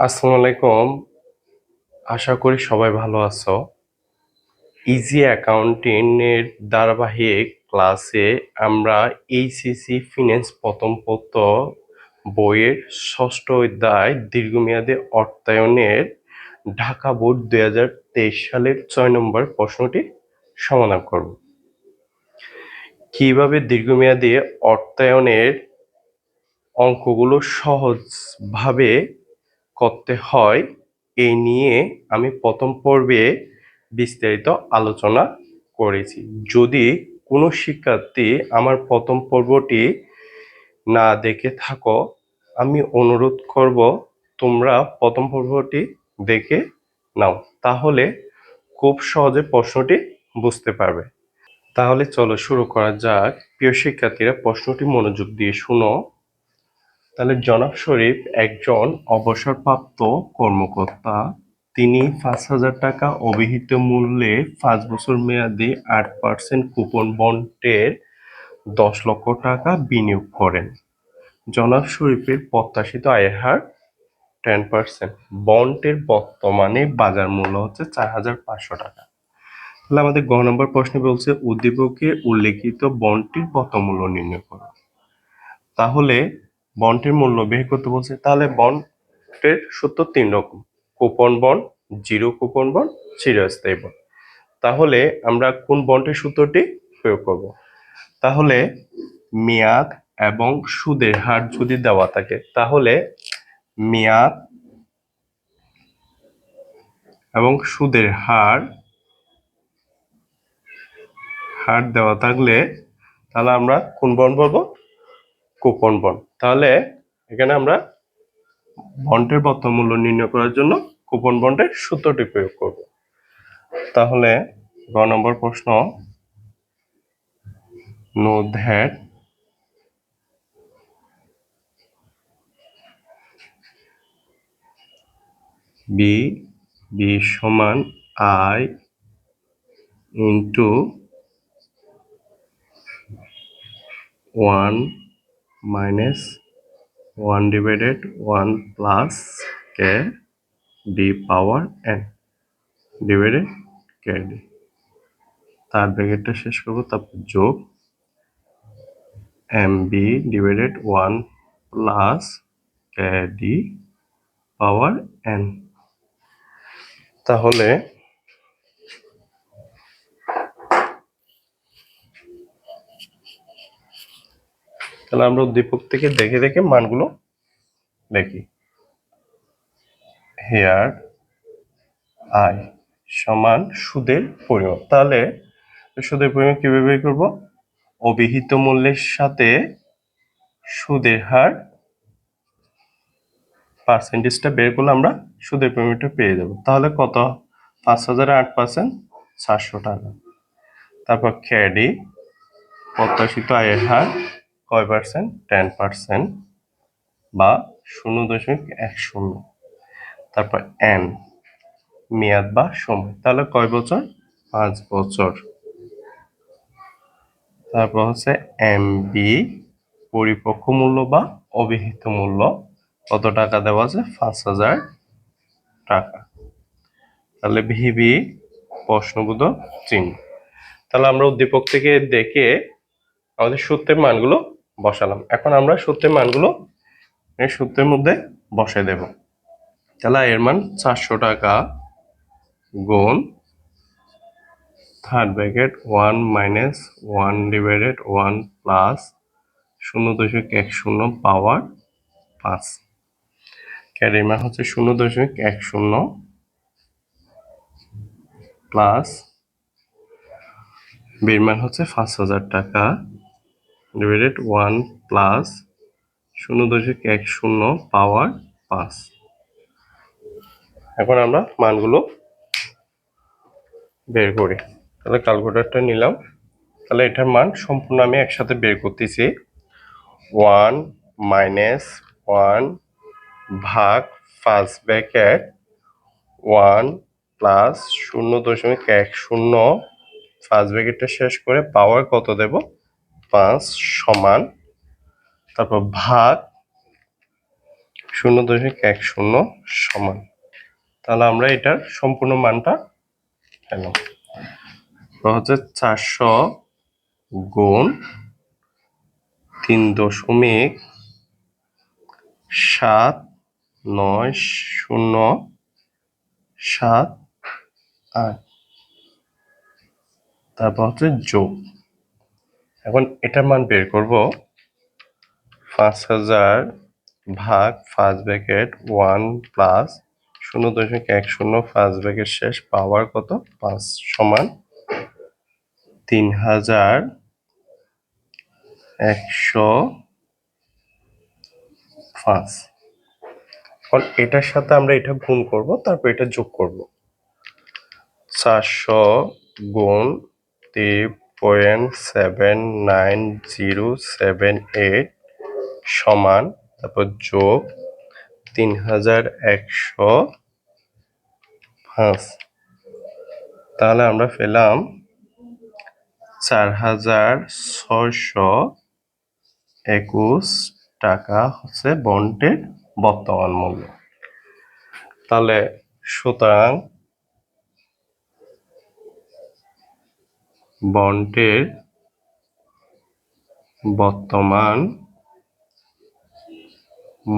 আসসালামু আলাইকুম। আশা করি সবাই ভালো আছো। ইজি অ্যাকাউন্টিং এর ধারাবাহিক ক্লাসে আমরা এইচএসসি ফিন্যান্স প্রথম পত্র বইয়ের ষষ্ঠ অধ্যায় দীর্ঘমেয়াদী অর্থায়নের ঢাকা বোর্ড দুই হাজার তেইশ সালের ছয় নম্বর প্রশ্নটি সমাধান করব। কীভাবে দীর্ঘমেয়াদী অর্থায়নের অঙ্কগুলো সহজভাবে করতে হয়, এই নিয়ে আমি প্রথম পর্বে বিস্তারিত আলোচনা করেছি। যদি কোনো শিক্ষার্থী আমার প্রথম পর্বটি না দেখে থাকো, আমি অনুরোধ করব তোমরা প্রথম পর্বটি দেখে নাও, তাহলে খুব সহজে প্রশ্নটি বুঝতে পারবে। তাহলে চলো শুরু করা যাক। প্রিয় শিক্ষার্থীরা, প্রশ্নটি মনোযোগ দিয়ে শুনো। তাহলে জনাব শরীফ একজন অবসরপ্রাপ্ত কর্মকর্তা। তিনি পাঁচ হাজার টাকা অভিহিত মূল্যে পাঁচ বছর মেয়াদী আট পার্সেন্ট কুপন বন্ডের দশ লক্ষ টাকা বিনিয়োগ করেন। জনাব শরীফের প্রত্যাশিত আয়ের হার টেন পার্সেন্ট। বন্ডের বর্তমানে বাজার মূল্য হচ্ছে চার হাজার পাঁচশো টাকা। তাহলে আমাদের গ নম্বর প্রশ্নে বলছে উদ্দীপকে উল্লেখিত বন্ডটির মূল্য নির্ণয় করো? তাহলে বন্ডের মূল্য বের করতে বলছে, তাহলে বন্ডের সূত্র তিন রকম। Coupon bond, zero coupon bond, চিরস্থায়ী বন্ড। তাহলে আমরা কোন বন্ডের সূত্রটি প্রয়োগ করব? তাহলে মেয়াদ এবং সুদের হার যদি দেওয়া থাকে, তাহলে মেয়াদ এবং সুদের হার হার দেওয়া থাকলে তাহলে আমরা কোন বন্ড বলব? কুপন বন্ড তাহলে এখানে আমরা বন্ডের বর্তমান মূল্য নির্ণয় করার জন্য কুপন বন্ডের সূত্রটি প্রয়োগ করব। তাহলে গ নম্বর প্রশ্ন নো দ্যাট বি বি সমান I into one minus one divided one plus K D power N divided K D তার ব্র্যাকেটটা শেষ করব, তারপর যোগ M B divided one plus K D power N তাহলে তাহলে আমরা উদ্দীপক থেকে দেখে দেখে মানগুলো দেখি। হেয়ার আই সমান সুদের পরিমাণ তাহলে সুদের পরিমাণ কীভাবে বের করব? অভিহিত মূল্যের সাথে সুদের হার পার্সেন্টেজটা বের করলে আমরা সুদের পরিমাণটা পেয়ে যাব। তাহলে কত? পাঁচ হাজার আট পার্সেন্ট চারশো টাকা। তারপর ক্যাডি, প্রত্যাশিত আয়ের হার কয় পার্সেন্ট টেন পার্সেন্ট বা শূন্য দশমিক এক শূন্য। তারপর এন মেয়াদ বা সময়। তাহলে কয় বছর? পাঁচ বছর। তারপর হচ্ছে এম বি পরিপক্ক মূল্য বা অভিহিত মূল্য। কত টাকা দেওয়া আছে? পাঁচ হাজার টাকা। তাহলে ভিবি প্রশ্নবোধক চিহ্ন। তাহলে আমরা উদ্দীপক থেকে দেখে আমাদের সূত্রের মানগুলো বসালাম। এখন আমরা সূত্রের মানগুলো এই সূত্রের মধ্যে বসে দেব। তাহলে এর মান চারশো টাকা গুণ third bracket one minus one divided one plus শূন্য দশমিক এক শূন্য পাওয়ার পাঁচ। ক্যারির মান হচ্ছে শূন্য দশমিক এক শূন্য প্লাস বির মান হচ্ছে পাঁচ হাজার টাকা ডিভাইডেড ওয়ান প্লাস শূন্য দশমিক এক শূন্য পাওয়ার পাঁচ। এখন আমরা মানগুলো বের করি। তাহলে ক্যালকুলেটরটা নিলাম। তাহলে এটার মান সম্পূর্ণ আমি একসাথে বের করতেছি। ওয়ান মাইনাস ওয়ান ভাগ ফার্স্ট ব্যাকেট ওয়ান প্লাস শূন্য দশমিক এক শূন্য। ফার্স্ট ব্যাকেটটা শেষ করে পাওয়ার কত দেব? পাঁচ সমান, তারপর ভাগ শূন্য দশমিক এক শূন্য সমান। তাহলে আমরা এটার সম্পূর্ণ মানটা পেলাম। হচ্ছে চারশো গুণ তিন দশমিক সাত নয় শূন্য সাত আট। তারপর হচ্ছে যোগ। এখন এটার মান বের করব পাঁচ হাজার ভাগ ফার্স্ট ব্র্যাকেট ওয়ান প্লাস শূন্য দশমিক এক শূন্য ফার্স্ট ব্র্যাকেট শেষ পাওয়ার কত? পাঁচ সমান তিন হাজার একশো পাঁচ। এখন এটার সাথে আমরা এটা গুণ করব, তারপর এটা যোগ করব। চারশো গুণ three point seven nine zero seven eight সমান, তারপর যোগ তিন হাজার একশো পাঁচ। তাহলে আমরা পেলাম চার হাজার ছয়শো একুশ টাকা হচ্ছে বন্ডের বর্তমান মূল্য। তাহলে সুতরাং বন্ডের বর্তমান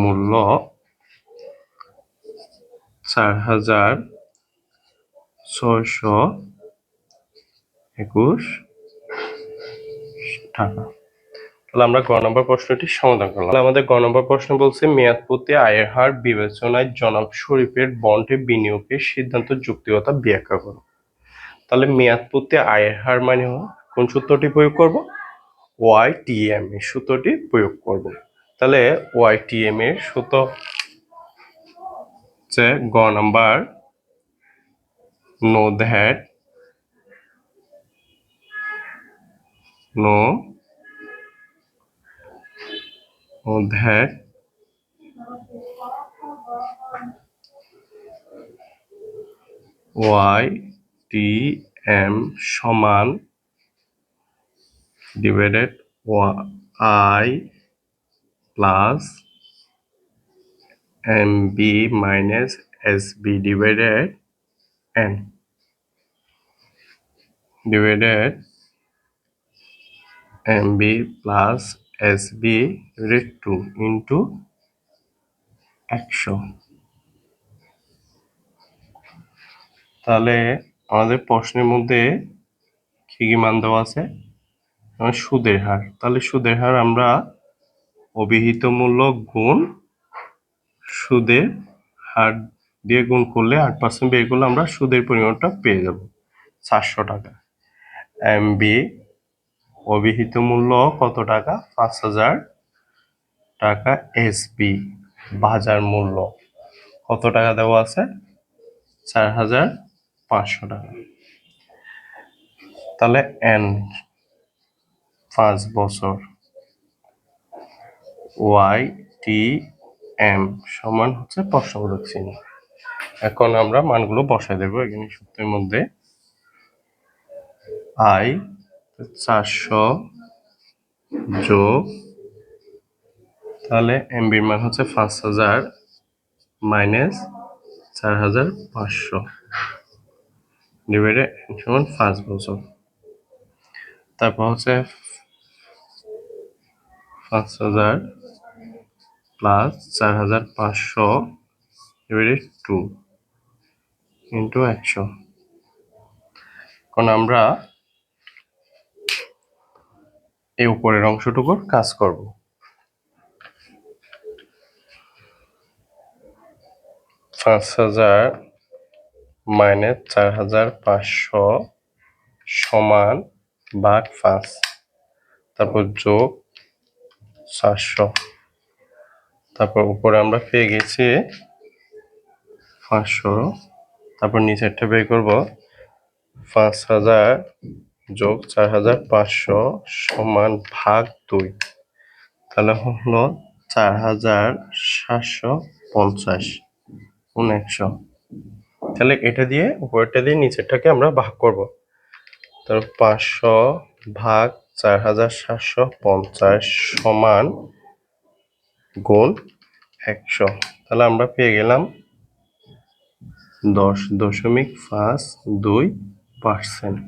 মূল্য চার হাজার ছয়শো একুশ টাকা। তাহলে আমরা গ নম্বর প্রশ্নটি সমাধান করলাম। আমাদের গ নম্বর প্রশ্ন বলছে মেয়াদ প্রতি আয়ের হার বিবেচনায় জনাব শরীফের বন্ডে বিনিয়োগের সিদ্ধান্ত যুক্তিকতা ব্যাখ্যা করো। তাহলে মেয়াদ প্রতি আয়ের হার মানে কোন সূত্রটি প্রয়োগ করব? ওয়াই টি এম এর সূত্রটি প্রয়োগ করব। তাহলে ওয়াই টি এম এর সূত্র হচ্ছে গ number no that no that Y T M সমান divided I plus M B minus S B divided N. Divided M B plus S B divided two into একশো। তাহলে আমাদের প্রশ্নের মধ্যে কি কি মান দেওয়া আছে? সুদের হার। তাহলে সুদের হার আমরা অভিহিত মূল্য গুণ সুদের হার দিয়ে গুণ করলে আট পার্সেন্ট বের করলে আমরা সুদের পরিমাণটা পেয়ে যাব। চারশো টাকা। এম বি অভিহিত মূল্য কত টাকা? পাঁচ হাজার টাকা এসবি, বাজার মূল্য। কত টাকা দেওয়া আছে? চার হাজার পাঁচশো টাকা। তাহলে এন, পাঁচ বছর। ওয়াই টি এম সমান হচ্ছে প্রশ্নবোধক চিহ্ন। এখন আমরা মানগুলো বসাই দেবো এখানে সূত্রের মধ্যে। আই চারশো যোগ, তাহলে এমবির মান হচ্ছে পাঁচ হাজার মাইনাস চার হাজার পাঁচশো। ডিভাইডেড সমান পাঁচ বছর তারপর হচ্ছে পাঁচ হাজার প্লাস চার হাজার পাঁচশো ডিভাইডেড টু ইন্টু একশো এখন আমরা এই উপরের অংশটুকুর কাজ করব। পাঁচ হাজার মাইনাস চার হাজার পাঁচশো সমান ভাগ পাঁচ, তারপর যোগ চারশো। তারপর উপরে আমরা পেয়ে গেছি পাঁচশো। তারপর নিচেরটা বের করব, পাঁচ হাজার যোগ চার হাজার পাঁচশো সমান ভাগ দুই, তাহলে হলো চার হাজার সাতশো পঞ্চাশ একশো তাহলে এটা দিয়ে উপরেরটা দিয়ে নিচেরটাকে আমরা ভাগ করব। তাহলে পাঁচশো ভাগ চার হাজার সাতশো পঞ্চাশ সমান গুণ একশো। তাহলে আমরা পেয়ে গেলাম দশ দশমিক পাঁচ দুই পার্সেন্ট।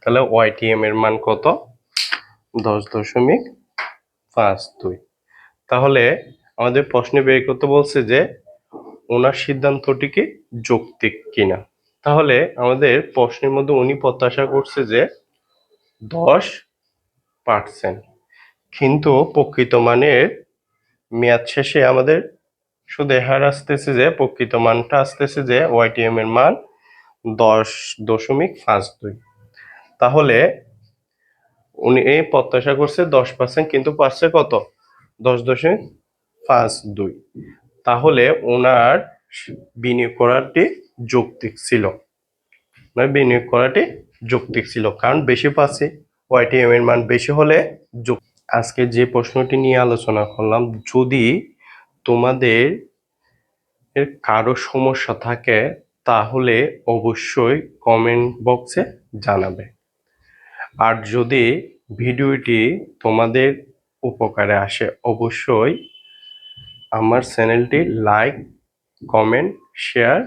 তাহলে ওয়াইটিএম এর মান কত? দশ দশমিক পাঁচ দুই। তাহলে আমাদের প্রশ্নে বের করতে বলছে যে ওনার সিদ্ধান্তটি কি যৌক্তিক কিনা? তাহলে আমাদের প্রশ্নের মধ্যে উনি প্রত্যাশা করছে যে দশ পার্সেন্ট। কিন্তু প্রকৃত মানের মেয়াদ শেষে আমাদের শুধু হার আসতেছে যে, প্রকৃত মানটা আসতেছে যে ওয়াইটিএম এর মান দশ দশমিক পাঁচ দুই। তাহলে উনি এই প্রত্যাশা করছে দশ পার্সেন্ট, কিন্তু পারছে কত? দশ দশমিক পাঁচ দুই। তাহলে ওনার বিনিয়োগ করাটি যৌক্তিক ছিল। বিনিয়োগ করাটি যৌক্তিক ছিল, কারণ বেশি পাচ্ছে ওয়াইটিএম এর মান বেশি হলে আজকে যে প্রশ্নটি নিয়ে আলোচনা করলাম, যদি তোমাদের কারও সমস্যা থাকে, তাহলে অবশ্যই কমেন্ট বক্সে জানাবে। আর যদি ভিডিওটি তোমাদের উপকারে আসে, অবশ্যই আমার চ্যানেলটি লাইক কমেন্ট শেয়ার